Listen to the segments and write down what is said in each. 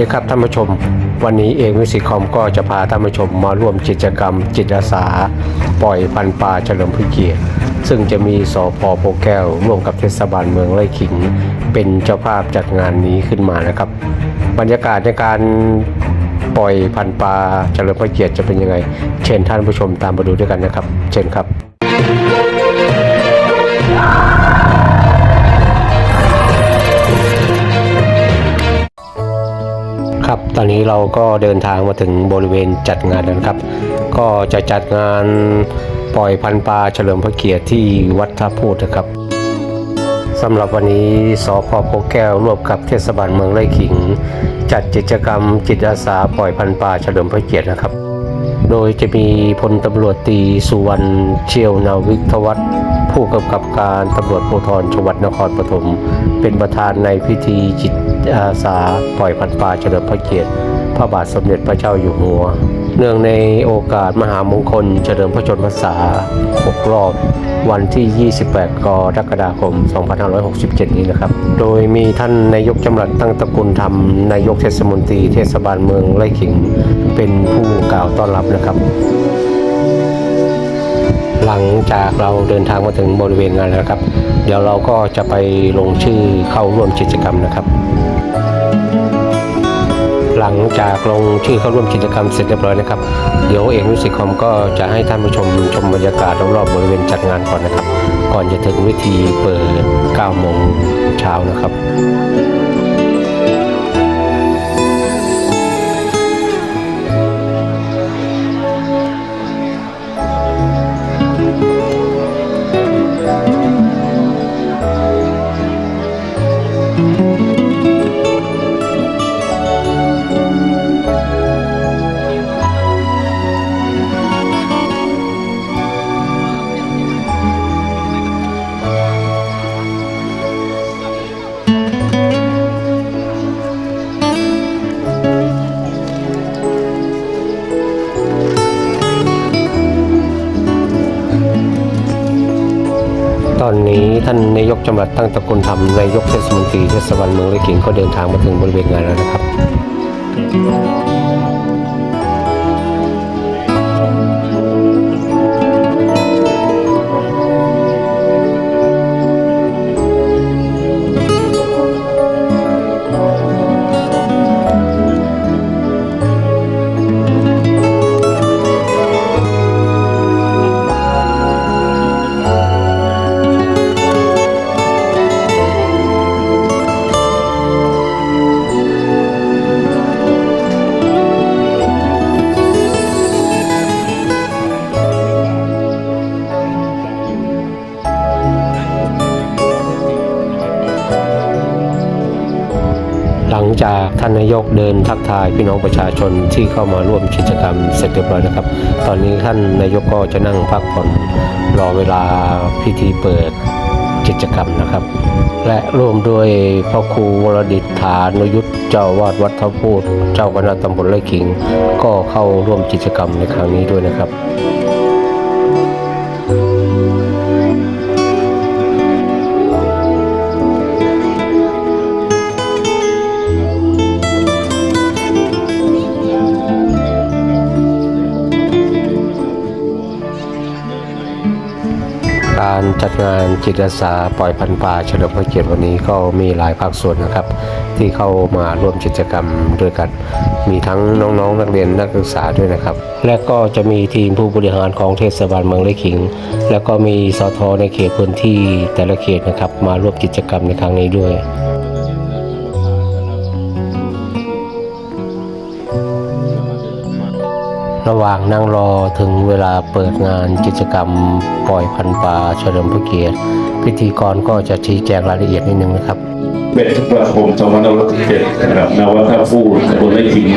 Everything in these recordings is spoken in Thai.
ดีครับท่านผู้ชม วันนี้เองวิสิคอมก็จะพาท่านผู้ชมมาร่วมกิจกรรมจิตอาสา ปล่อยพันปลาเฉลิมพระเกียรติซึ่งจะมีสพโพแก้ว ร่วมกับเทศบาลเมืองไร่ขิง เป็นเจ้าภาพจัดงานนี้ขึ้นมานะครับ บรรยากาศในการปล่อยพันปลาเฉลิมพระเกียรติจะเป็นยังไง เชิญท่านผู้ชมตามมาดูด้วยกันนะครับ เชิญครับ อนนี้เราก็เดินทางมาถึงบริเวณจัดงานแล้วนะครับ ก็จะจัดงานปล่อยพันปลาเฉลิมพระเกียรติที่วัดท่าพูดนะครับสำหรับวันนี้สพโพแก้วร่วมกับเทศบาลเมืองไร่ขิง จัดกิจกรรมจิตอาสาปล่อยพันปลาเฉลิมพระเกียรตินะครับ โดยจะมีพลตำรวจตรีสุวรรณเชียวนาวิทวัฒน์ผู้กำกับการตำรวจภูธรจังหวัดนครปฐมเป็นประธานในพิธีจิต อาสาปล่อยพันปลาเฉลิมพระเกียรติพระบาทสมเด็จพระเจ้าอยู่หัว เนื่องในโอกาสมหามงคลเฉลิมพระชนมพรรษา6รอบวันที่ 28 กรกฎาคม 2567 นี้นะครับ โดยมีท่านนายกจำรัดตั้งตระกูลธรรม นายกเทศมนตรีเทศบาลเมืองไร่ขิง เป็นผู้กล่าวต้อนรับนะครับ หลังจากเราเดินทางมาถึงบริเวณงานแล้วนะครับ เดี๋ยวเราก็จะไปลงชื่อเข้าร่วมกิจกรรมนะครับ หลังจากลงชื่อเข้าร่วมกิจกรรมเสร็จเรียบร้อยนะครับ เดี๋ยวเอกมิสิคอมก็จะให้ท่านผู้ชมชมบรรยากาศรอบๆบริเวณจัดงานก่อนนะครับ ก่อนจะถึงวิธีเปิด9โมงเช้านะครับ อนนี้ท่านนายกจำรัดตั้งตะกุลธรรมนายกเทศมนตรีเทศบาลเมืองไร่ขิงก็เดินทางมาถึงบริเวณงานแล้วนะครับากท่านนายกเดินทักทายพี่น้องประชาชนที่เข้ามาร่วมกิจกรรมเสร็จเรียบร้อยนะครับ ตอนนี้ท่านนายกก็จะนั่งพักผ่อนรอเวลาพิธีเปิดกิจกรรมนะครับ และร่วมด้วยพ่อครูวรดิษฐานุยุทธเจ้าวาดวัดท่าพูด เจ้าคณะตำบลไร่ขิง ก็เข้าร่วมกิจกรรมในครั้งนี้ด้วยนะครับ จัดงานจิตอาสาปล่อยพันป่าเฉลิมพระเกียรติวันนี้ก็มีหลายภาคส่วนนะครับ ที่เข้ามาร่วมกิจกรรมด้วยกัน มีทั้งน้องๆ นักเรียนนักศึกษาด้วยนะครับ และก็จะมีทีมผู้บริหารของเทศบาลเมืองไร่ขิง และก็มีสทในเขตพื้นที่แต่ละเขตนะครับมาร่วมกิจกรรมในครั้งนี้ด้วย ระหว่างนั่งรอถึงเวลาเปิดงานกิจกรรมปล่อยพันปลาเฉลิมพระเกียรติ พิธีกรก็จะชี้แจงรายละเอียดนิดนึงนะครับเบ็ดตุลาคม2517นะครับนวัตฟูดตำบลไร่ขิง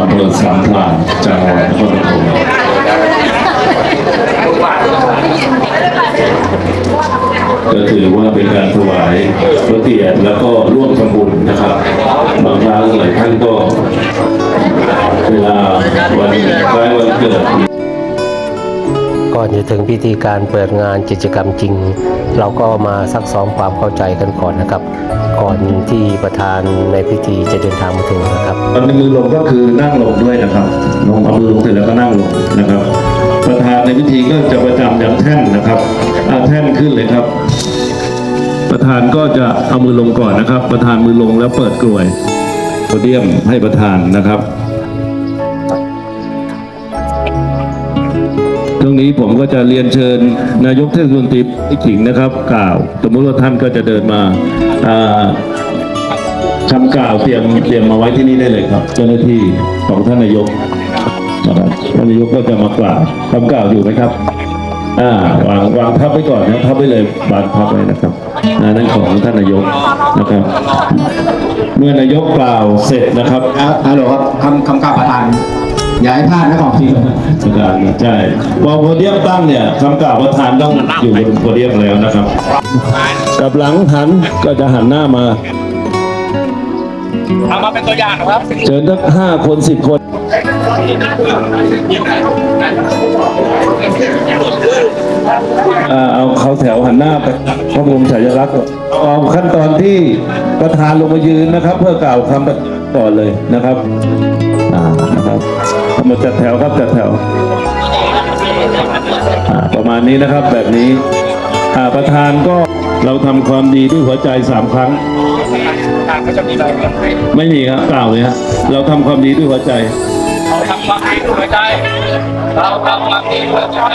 อำเภอสามพรานจังหวัดนครปฐมก็ถือว่าเป็นการถวายพระเกียรติแล้วก็ร่วมทำบุญนะครับ บางครั้งหลายท่านก็เวลา คล้ายวันเกิดก่อนจะถึงพิธีการเปิดงานกิจกรรมจริง เราก็มาซักซ้อมความเข้าใจกันก่อนนะครับ ก่อนที่ประธานในพิธีจะเดินทางมาถึงนะครับตอนมือลงก็คือนั่งลงด้วยนะครับลงเอามือลงเสร็จแล้วก็นั่งลงนะครับ ประธานในพิธีก็จะประจำอย่างแท่นนะครับอาแท่นขึ้นเลยครับ ประธานก็จะเอามือลงก่อนนะครับ ประธานมือลงแล้วเปิดกลวยโพเดียมให้ประธานนะครับ ตรงนี้ผมก็จะเรียนเชิญนายกเทศมนตรีพิขิงนะครับกล่าว สมมติว่าท่านก็จะเดินมาคำกล่าวเตรียมเตรียมมาไว้ที่นี่ได้เลยครับ เจ้าหน้าที่ของท่านนายกนะครับท่านนายกก็จะมากล่าวคำกล่าวอยู่ไหมครับอ่าวางวางทับไว้ก่อนนะทับไว้เลยบานพับไว้นะครับนั่นของท่านนายกนะครับ เมื่อนายกกล่าวเสร็จนะครับอะฮัลโหลครับคำคำกล่าวประธาน อย่าให้พลาดนะของจริงประธานใช่พอโพเดียมตั้งเนี่ยคำกล่าวประธานต้องอยู่บนโพเดียมแล้วนะครับกลับหลังหันก็จะหันหน้ามาเอามาเป็นตัวอย่างนะครับเชิญทั้งห้าคนสิบคนอ่าเอาเขาแถวหันหน้าไปพระบรมฉายาลักษณ์เอาขั้นตอนที่ประธานลงมายืนนะครับ เพื่อกล่าวคำก่อนเลยนะครับอ่านะ ครับเอามาจัดแถวครับจัดแถวอ่าประมาณนี้นะครับแบบนี้อ่าประธานก็เราทำความดีด้วยหัวใจสามครั้งทางก็จะมีอะไรบ้างไม่มีครับกล่าวเลยฮะเราทำความดีด้วยหัวใจ เราทำความดีด้วยหัวใจ เราทำความดีด้วยหัวใจ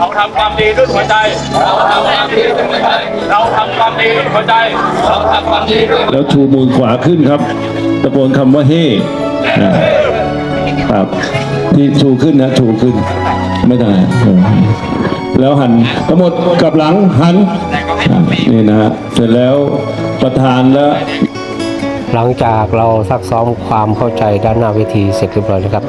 เราทำความดีด้วยหัวใจ เราทำความดีด้วยหัวใจ เราทำความดีด้วยหัวใจ เราทำความดีด้วยแล้วชูมือขวาขึ้นครับ ตะโกนคำว่าเฮ่นะ ครับที่ชูขึ้นนะชูขึ้น ไม่ได้แล้วหันทั้งหมดกลับหลังหันนี่นะฮะเสร็จแล้วประธานแล้ว หลังจากเราซักซ้อมความเข้าใจด้านหน้าเวทีเสร็จเรียบร้อยนะครับ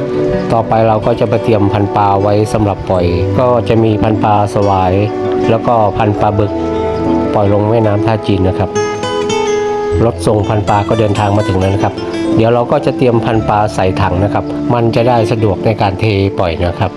ต่อไปเราก็จะไปเตรียมพันปลาไว้สำหรับปล่อย ก็จะมีพันปลาสวาย แล้วก็พันปลาบึก ปล่อยลงแม่น้ำท่าจีนนะครับรถส่งพันปลาก็เดินทางมาถึงแล้วนะครับ เดี๋ยวเราก็จะเตรียมพันปลาใส่ถังนะครับ มันจะได้สะดวกในการเทปล่อยนะครับ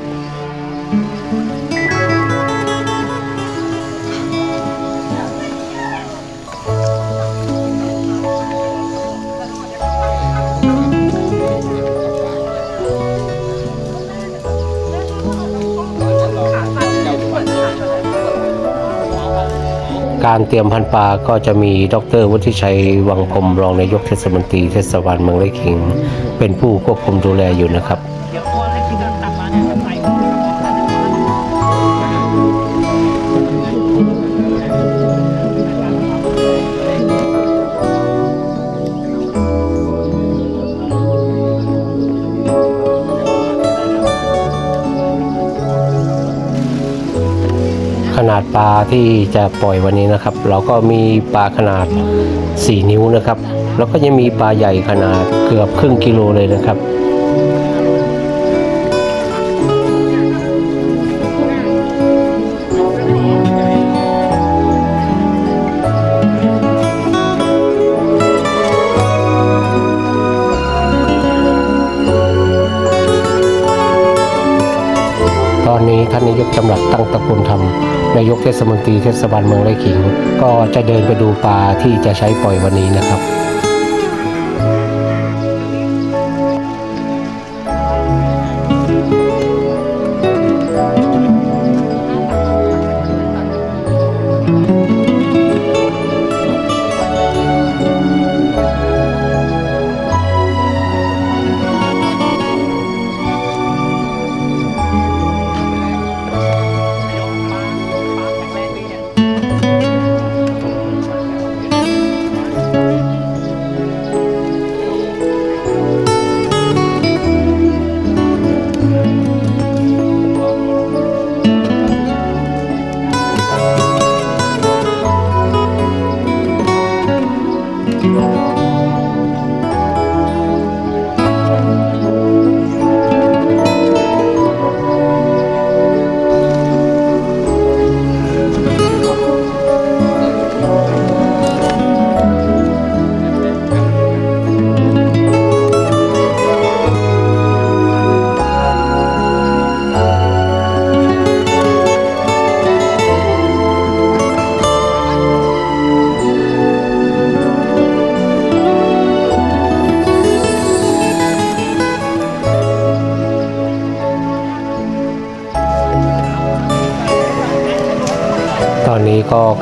การเตรียมพันปลาก็จะมีดรวุฒิชัยวังพรมรองนายกเทศมนตรีเทศบาลเมืองไร่ขิง เป็นผู้ควบคุมดูแลอยู่นะครับ นาดปลาที่จะปล่อยวันนี้นะครับ เราก็มีปลาขนาด 4 นิ้วนะครับ แล้วก็ยังมีปลาใหญ่ขนาดเกือบครึ่งกิโลเลยนะครับตอนนี้ท่านนายกจำหลัดตั้งตะกูลธรรม นายกเทศมนตรีเทศบาลเมืองไร่ขิง ก็จะเดินไปดูปลาที่จะใช้ปล่อยวันนี้นะครับ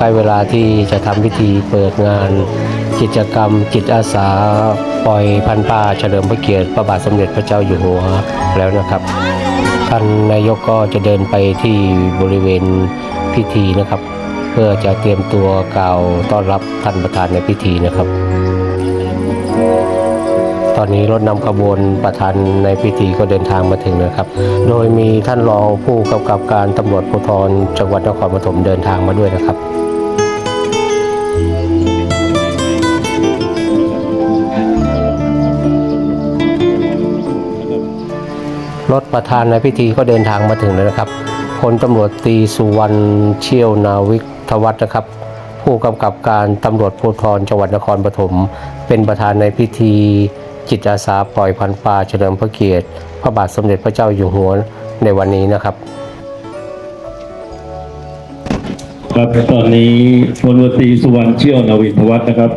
ใกล้เวลาที่จะทำพิธีเปิดงาน กิจกรรมจิตอาสา ปล่อยพันป่าเฉลิมพระเกียรติพระบาทสมเด็จพระเจ้าอยู่หัวแล้วนะครับท่านนายกก็จะเดินไปที่บริเวณพิธีนะครับ เพื่อจะเตรียมตัวกล่าวต้อนรับท่านประธานในพิธีนะครับ ตอนนี้รถนำขบวนประธานในพิธีก็เดินทางมาถึงนะครับ โดยมีท่านรองผู้กำกับการตำรวจภูธรจังหวัดนครปฐมเดินทางมาด้วยนะครับ รถประธานในพิธีก็เดินทางมาถึงแล้วนะครับพลตำรวจตีสุวรรณเชี่ยวนาวิกทวัฒน์นะครับ ผู้กำกับการตำรวจภูธรจังหวัดนครปฐมเป็นประธานในพิธีจิตอาสาปล่อยพันปลาเฉลิมพระเกียรติ พระบาทสมเด็จพระเจ้าอยู่หัวในวันนี้นะครับ ครับตอนนี้พลตำรวจตีสุวรรณเชี่ยวนาวินทวัฒน์นะครับ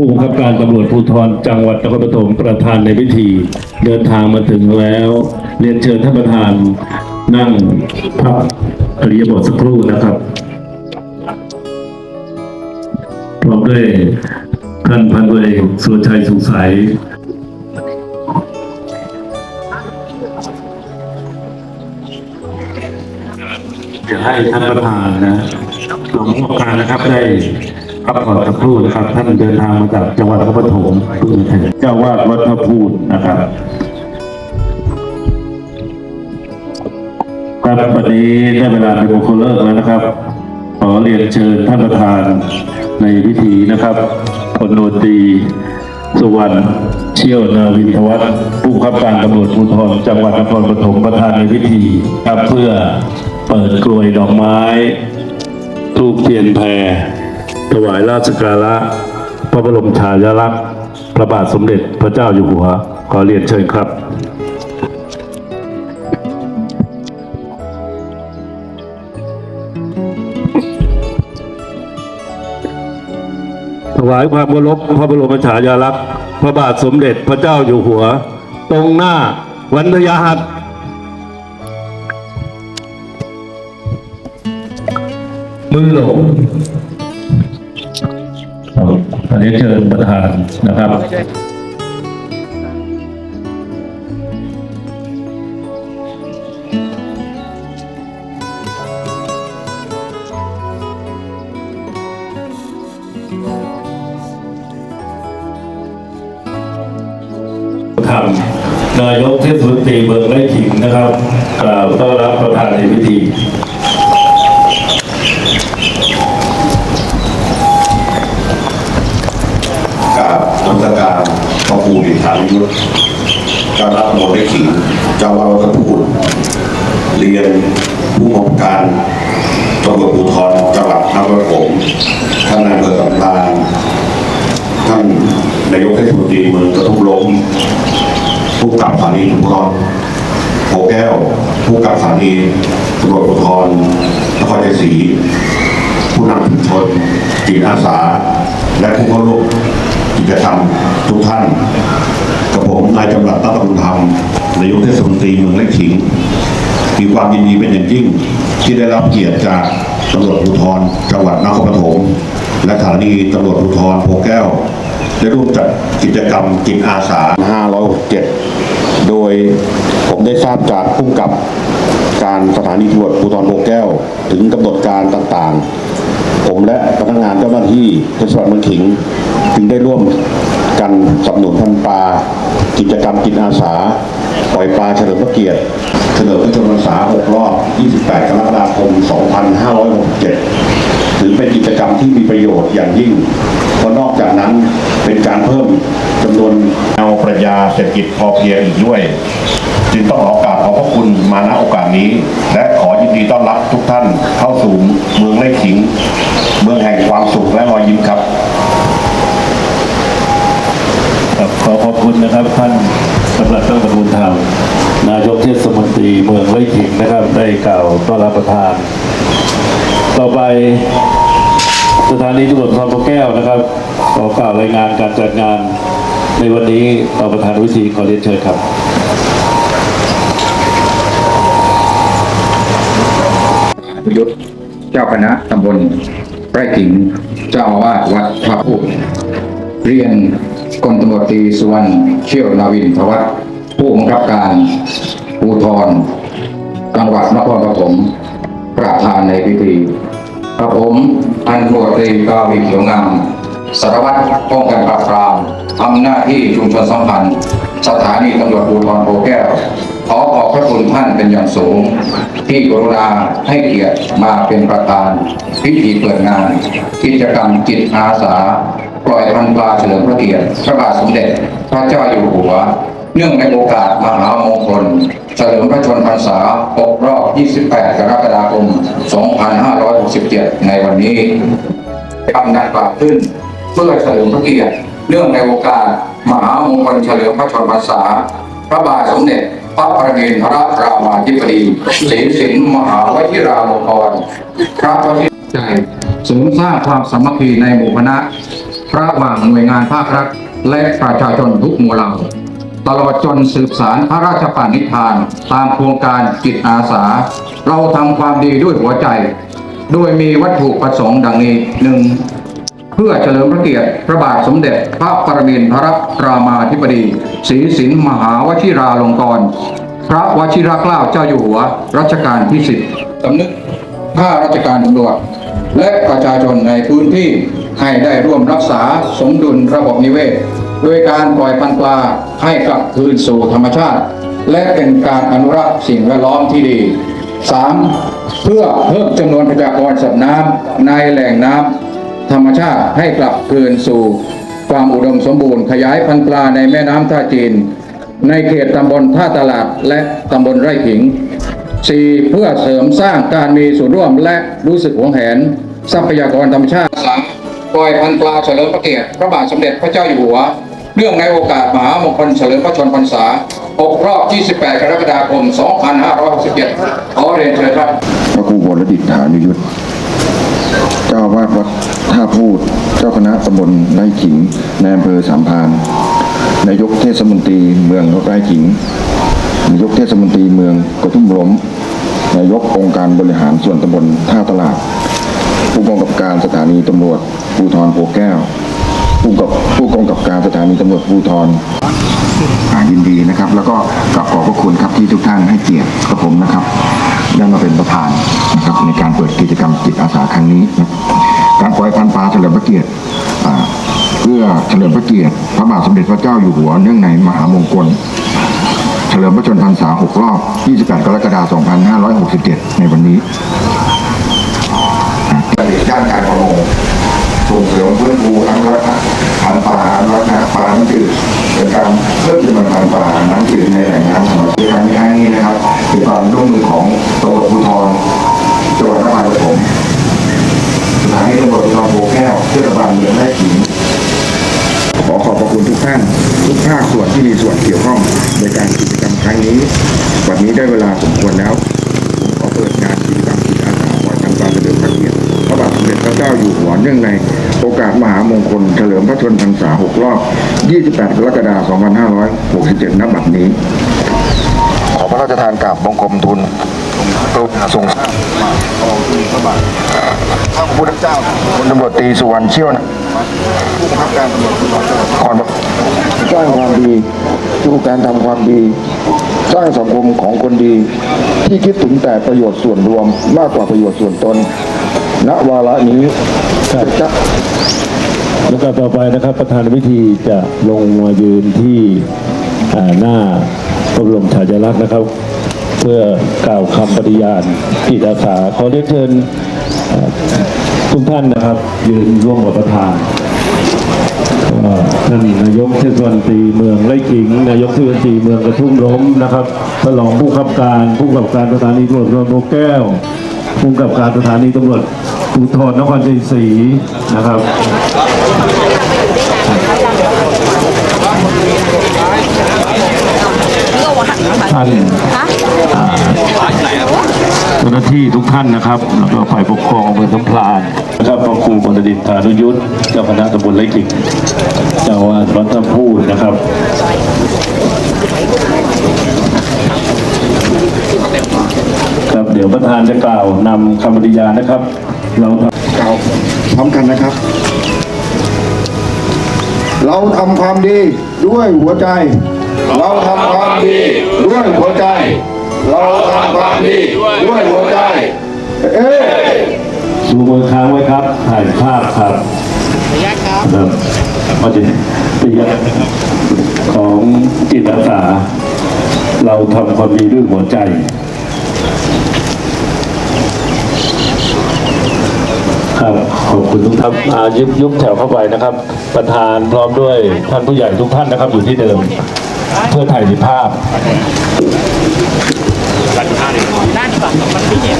ผู้บังคับการตำรวจภูธรจังหวัดนครปฐมประธานในพิธี เดินทางมาถึงแล้ว เรียนเชิญท่านประธานนั่งพักอริยบทสักครู่นะครับพร้อมด้วยท่านพันตำรวจเอกสุรชัยสุขใสจะให้ท่านประธานนะหลวงพ่อการนะครับได้ รับผ่อนสักครู่นะครับ ท่านเดินทางมาจากจังหวัดนครปฐมเพิ่งมาถึงเจ้าวาดวัดพระพูดนะครับครับวันนี้ได้เวลาเป็นมงคลเลิกแล้วนะครับ ขอเรียนเชิญท่านประธานในพิธีนะครับพลโนตรีสุวรรณเชี่ยวนาวินทวัฒน์ผู้บังคับการตำรวจภูธรจังหวัดนครปฐมประธานในพิธีครับเพื่อเปิดกลวยดอกไม้ทูบเทียนแพร ถวายราชการะพระบรมฉายาลักษณ์พระบาทสมเด็จพระเจ้าอยู่หัว ขอเรียนเชิญครับถวายความเคารพพระบรมฉายาลักษณ์พระบาทสมเด็จพระเจ้าอยู่หัว ตรงหน้าวันทยาหัตมือหลง อันนี้เชิญประธานนะครับทำนายกเทศมนตรีเมืองไร่ขิงนะครับกล่าวต้อนรับประธานในพิธี พระครูดิษฐานยุทธเจ้ารัตโมได้ขิงเจ้าวาดพระพูดเรียนผู้บังคับการตำรวจภูธรจังหวัดนครปฐมท่านนายอำเภอสำราท่านนายกเทศมนตรีเมืองกระทุ่มลมผู้กำกับสถานีชุมพรโพแก้ว ผู้กำกับสถานีตำรวจภูธรนครชัยศรีผู้นำชุมชนจิตอาสา และผู้เข้าร่วม กิจกรรมทุกท่าน กับผมนายจำรัดตั้งตระกุลธรรมนายกเทศมนตรีเมืองเล็กขิง มีความยินดีเป็นอย่างยิ่งที่ได้รับเกียรติจากตำรวจภูธรจังหวัดนครปฐมและสถานีตำรวจภูธรโพแก้ว ได้ร่วมจัดกิจกรรมจิตอาสา 567 โดยผมได้ทราบจากผู้กำกับการสถานีตำรวจภูธรโพแก้ว ถึงกำหนดการต่างๆ ผมและพนักงานเจ้าหน้าที่เทศบาลเมืองขิง จึงได้ร่วมกันสนับสนุนพันปลา กิจกรรมจิตอาสา ปล่อยปลาเฉลิมพระเกียรติเฉลิมพระชนมพรรษา 6 รอบ 28 กรกฎาคม 2567 ถือเป็นกิจกรรมที่มีประโยชน์อย่างยิ่ง เพราะนอกจากนั้นเป็นการเพิ่มจำนวนแนวปรัชญาเศรษฐกิจพอเพียงอีกด้วย จึงต้องขอกราบขอบพระคุณมาณโอกาสนี้ และขอยินดีต้อนรับทุกท่านเข้าสู่เมืองไร่ขิง เมืองแห่งความสุขและรอยยิ้มครับครับขอขอบคุณนะครับท่านสำหรับตั้งตระกูลธรรมนายกเทศมนตรีเมืองไร่ขิงนะครับ ได้กล่าวต้อนรับประธาน ต่อไปสถานีตำรวจภูธรพระแก้วนะครับขอกล่าวรายงานการจัดงานในวันนี้ต่อประธานวิธีขอเรียนเชิญครับ ประ ยุทธ์เจ้าคณะตำบลไร่ขิงเจ้าอาวาสวัดพระพุทธเรียนกรมตำรวจตรีสุวรรณเชี่ยวนาวินทวัฒน์ผู้บังคับการภูธรจังหวัดนครปฐมประธานในพิธีกระผมพันตำรวจตรีกาวิเขียวงามสารวัตรป้องกันปราบปรามทำหน้าที่ชุมชนสัมพันธ์ สถานีตำรวจภูธรโพแก้ว ขอขอบพระคุณท่านเป็นอย่างสูง ที่กรุณาให้เกียรติมาเป็นประธานพิธีเปิดงาน กิจกรรมจิตอาสา ปล่อยพันปลาเฉลิมพระเกียรติพระบาทสมเด็จ พระเจ้าอยู่หัว เนื่องในโอกาสมหามงคลเฉลิมพระชนมพรรษา6รอบ 28 กรกฎาคม 2567 ในวันนี้กำนันกล่าวขึ้นเพื่อเฉลิมพระเกียรติเนื่องในโอกาสมหามงคลเฉลิมพระชนมพรรษา พระบาทสมเด็จ พระประเมินทรรามาธิบดีศรีสินมหาวชิราลงกรพระวชิใจเสริมสร้างความสามัคคีในหมู่คณะระว่างหน่วยงานภาครัฐ และประชาชนทุกหมู่เหล่า ตลอดจนสืบสารพระราชปณิธาน ตามโครงการจิตอาสา เราทำความดีด้วยหัวใจ โดยมีวัตถุประสงค์ดังนี้หนึ่ง พื่อเฉลิมพระเกียรติพระบาทสมเด็จพระปรมินทรรามาธิบดีศรีสินมหาวชิราลงกรณ์พระวชิรเกล้าเจ้าอยู่หัวรัชกาลที่สิบสำนึกข้าราชการตำรวจและประชาชนในพื้นที่ให้ได้ร่วมรักษาสมดุลระบบนิเวศ โดยการปล่อยพันธุ์ปลาให้กลับคืนสู่ธรรมชาติ และเป็นการอนุรักษ์สิ่งแวดล้อมที่ดี 3. เพื่อเพิ่มจำนวนประชากรสัตว์น้ำในแหล่งน้ำ ธรรมชาติให้กลับคืนสู่ความอุดมสมบูรณ์ ขยายพันธุ์ปลาในแม่น้ำท่าจีน ในเขตตำบลท่าตลาดและตำบลไร่ขิง 4. เพื่อเสริมสร้างการมีส่วนร่วมและรู้สึกหวงแหน ทรัพยากรธรรมชาติ 3. ปล่อยพันธุ์ปลาเฉลิมพระเกียรติพระบาทสมเด็จพระเจ้าอยู่หัวเนื่องในโอกาสมหามงคลเฉลิมพระชนมพรรษา6รอบ 28 กรกฎาคม 2567ขอเรียนเชิญครับพระครูวรดิตฐานุยุทธ เจ้าอาวาดวัดท่าพูด เจ้าคณะตำบลไร่ขิงในอำเภอสามพานนายกเทศมนตรีเมืองไร่ขิงนายกเทศมนตรีเมืองกระทุ่มล้มนายกองค์การบริหารส่วนตำบลท่าตลาด ผู้กำกับการสถานีตำรวจภูธรโพแก้ว ผู้กับผู้กำกับการสถานีตำรวจภูธรยินดีนะครับ แล้วก็กลับขอบพระคุณครับที่ทุกท่านให้เกียรติกับผมนะครับ ได้มาเป็นประธานนะครับในการเปิดกิจกรรมจิตอาสาครั้งนี้นะการปล่อยพันปลาเฉลิมพระเกียรติเพื่อเฉลิมพระเกียรติพระบาทสมเด็จพระเจ้าอยู่หัวเนื่องในมหามงคลเฉลิมพระชนพรรษา6รอบ 28 กรกฎาคม 2567 ในวันนี้ด้านการประมงส่งเสริมฟื้นฟูอนุรักษ์พันป่าอนุรักษ์ป่าน้ำจืดเป็นการเพิ่มจำนวนพันป่าน้นแหล่ง 2567ณบัดนี้ ขอพระราชทานกราบบังคมทุนทรงข้าพระพุทธเจ้าพลตำรวจตีสุวรรณเชี่ยวนะผู้บังคับการตำรวจภูธรจังหวัด สร้างความดีสู่การทำความดี สร้างสังคมของคนดี ที่คิดถึงแต่ประโยชน์ส่วนรวมมากกว่าประโยชน์ส่วนตน ณวาระนี้จะแล้วก็ต่อไปนะครับประธานพิธีจะลงมายืนที่อ่าหน้าพระบรมฉายาลักษณ์นะครับ เพื่อกล่าวคำปฏิญาณจิตอาสาขอเรียนเชิญทุกท่านนะครับ ยืนร่วมกับประธาน ท่านนายกเทศมนตรีเมืองไร่ขิง นายกเทศมนตรีเมืองกระทุ่มล้มนะครับท่านรองผู้กำกับการผู้กำกับการสถานีตำรวจโนแก้วผู้กำกับการสถานีตำรวจภูธรนครชัยศรีนะครับท่านเจ้าหน้าที่ทุกท่านนะครับแล้วก็ฝ่ายปกครองอำเภอสัมพลานนะครับ พระดิตฐานุยุทธเจ้าคณะตำบลไร่กิ่งเจ้าอาวาสวัดท่าพูดนะครับครับเดี๋ยวประธานจะกล่าวนำคำปฏิญาณนะครับ เรากล่าวพร้อมกันนะครับ เราทำความดีด้วยหัวใจ เราทำความดีด้วยหัวใจ เราทำความดีด้วยหัวใจ เอ๊ะชูมือค้างไว้ครับ ถ่ายภาพครับระยะครับมาถึงระยะของจิตอาสา เราทำความดีด้วยหัวใจครับขอบคุณทุกท่านอายุบยุบแถวเข้าไปนะครับ ประธานพร้อมด้วยท่านผู้ใหญ่ทุกท่านนะครับอยู่ที่เดิม เพื่อถ่ายภาพด้านฝั่งมันไม่เห็น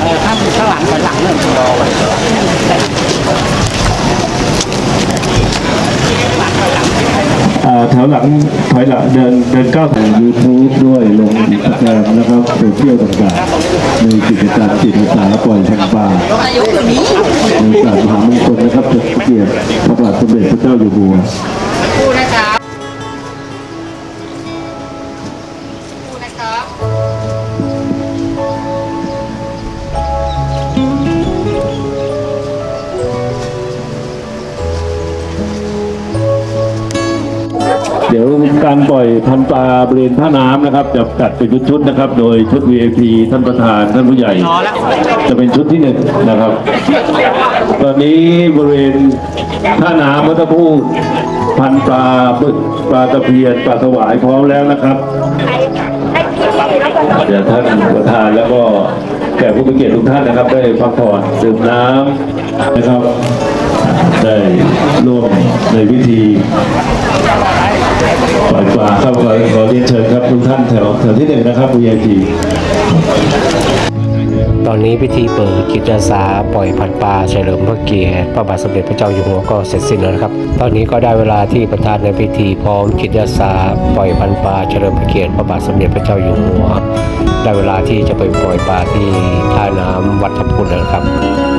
เออข้างข้างหลังถอยหลังเลยรอไว้อ่าแถวหลังถอยหลังเดินเดินก้าวยูทูบด้วยลงอินสตาแกรมนะครับโซเชียลต่างๆในกิจกรรมจิตอาสาปล่อยแทงปลาในศาสตร์มหามงคลนะครับเฉลิมเกียรติพระบาทสมเด็จพระเจ้าอยู่หัว อยพันปลาบริเวณท่าน้ำนะครับจะจัดเป็นชุดๆนะครับ โดยชุด VIP ท่านประธานท่านผู้ใหญ่ จะเป็นชุดที่หนึ่งนะครับ ตอนนี้บริเวณท่าน้ำวัฒพูดพันปลาบึกปลาตะเพียนปลาสวายพร้อมแล้วนะครับเดี๋ยวท่านประธานแล้วก็แขกผู้มีเกียรติทุกท่านนะครับ ได้พักผ่อนดื่มน้ำนะครับ ได้ร่วมในพิธี ปล่อยปลาครับขอขอเรียนเชิญครับทุกท่านแถวแถวที่หนึ่งนะครับ VIP ตอนนี้พิธีเปิดกิจอาสาปล่อยพันปลาเฉลิมพระเกียรติพระบาทสมเด็จพระเจ้าอยู่หัวก็เสร็จสิ้นแล้วนะครับ ตอนนี้ก็ได้เวลาที่ประธานในพิธีพร้อมกิจอาสาปล่อยพันปลาเฉลิมพระเกียรติพระบาทสมเด็จพระเจ้าอยู่หัวได้เวลาที่จะไปปล่อยปลาที่ท่าน้ำวัดทับพุนแล้วนะครับ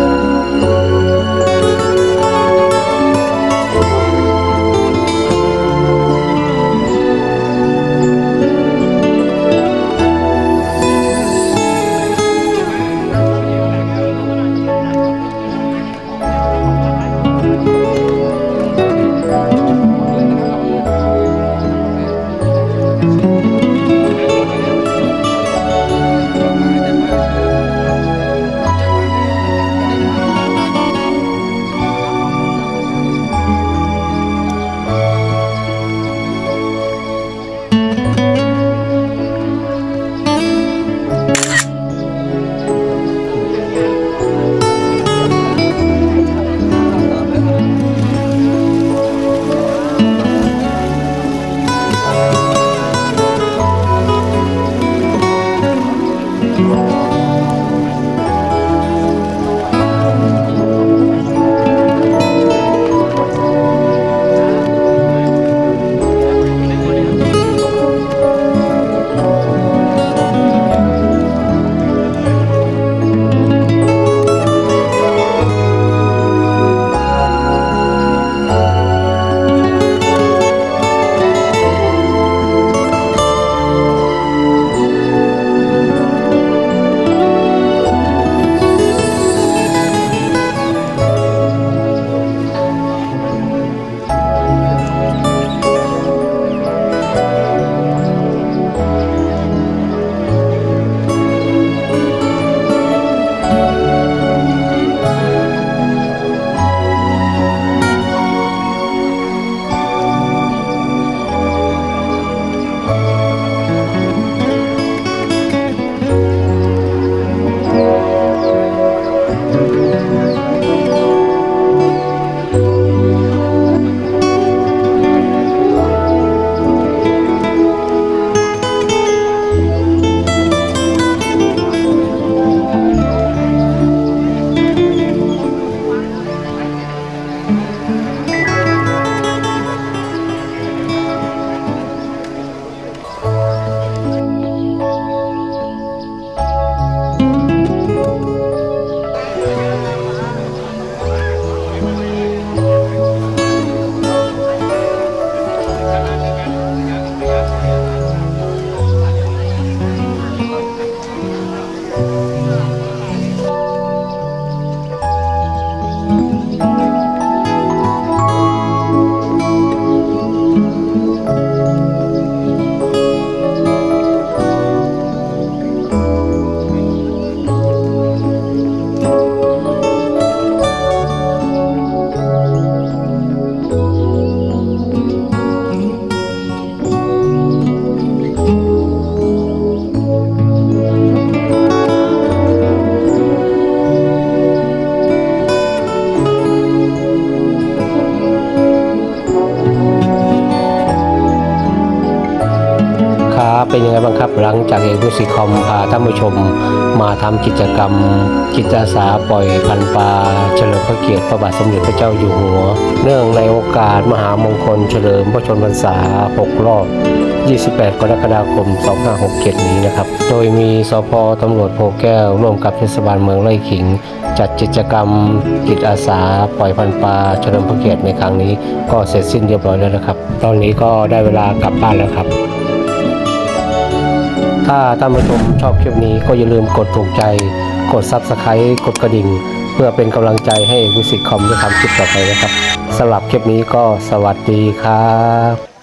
เป็นยังไงบ้างครับหลังจากเอกวิสิคอมพาท่านผู้ชมมาทำกิจกรรมจิตอาสาปล่อยพันปลาเฉลิมพระเกียรติพระบาทสมเด็จพระเจ้าอยู่หัว เนื่องในโอกาสมหามงคลเฉลิมพระชนมพรรษา 6 รอบ 28 กรกฎาคม 2567 นี้นะครับ โดยมีสพตำรวจโพแก้ว ร่วมกับเทศบาลเมืองไร่ขิง จัดกิจกรรมจิตอาสา ปล่อยพันปลาเฉลิมพระเกียรติในครั้งนี้ก็เสร็จสิ้นเรียบร้อยแล้วนะครับ ตอนนี้ก็ได้เวลากลับบ้านแล้วครับ ถ้าท่านผู้ชมชอบคลิปนี้ก็อย่าลืมกดถูกใจ กด Subscribe กดกระดิ่ง เพื่อเป็นกำลังใจให้วิสิตคอมได้ทำคลิปต่อไปนะครับสำหรับคลิปนี้ก็สวัสดีครับ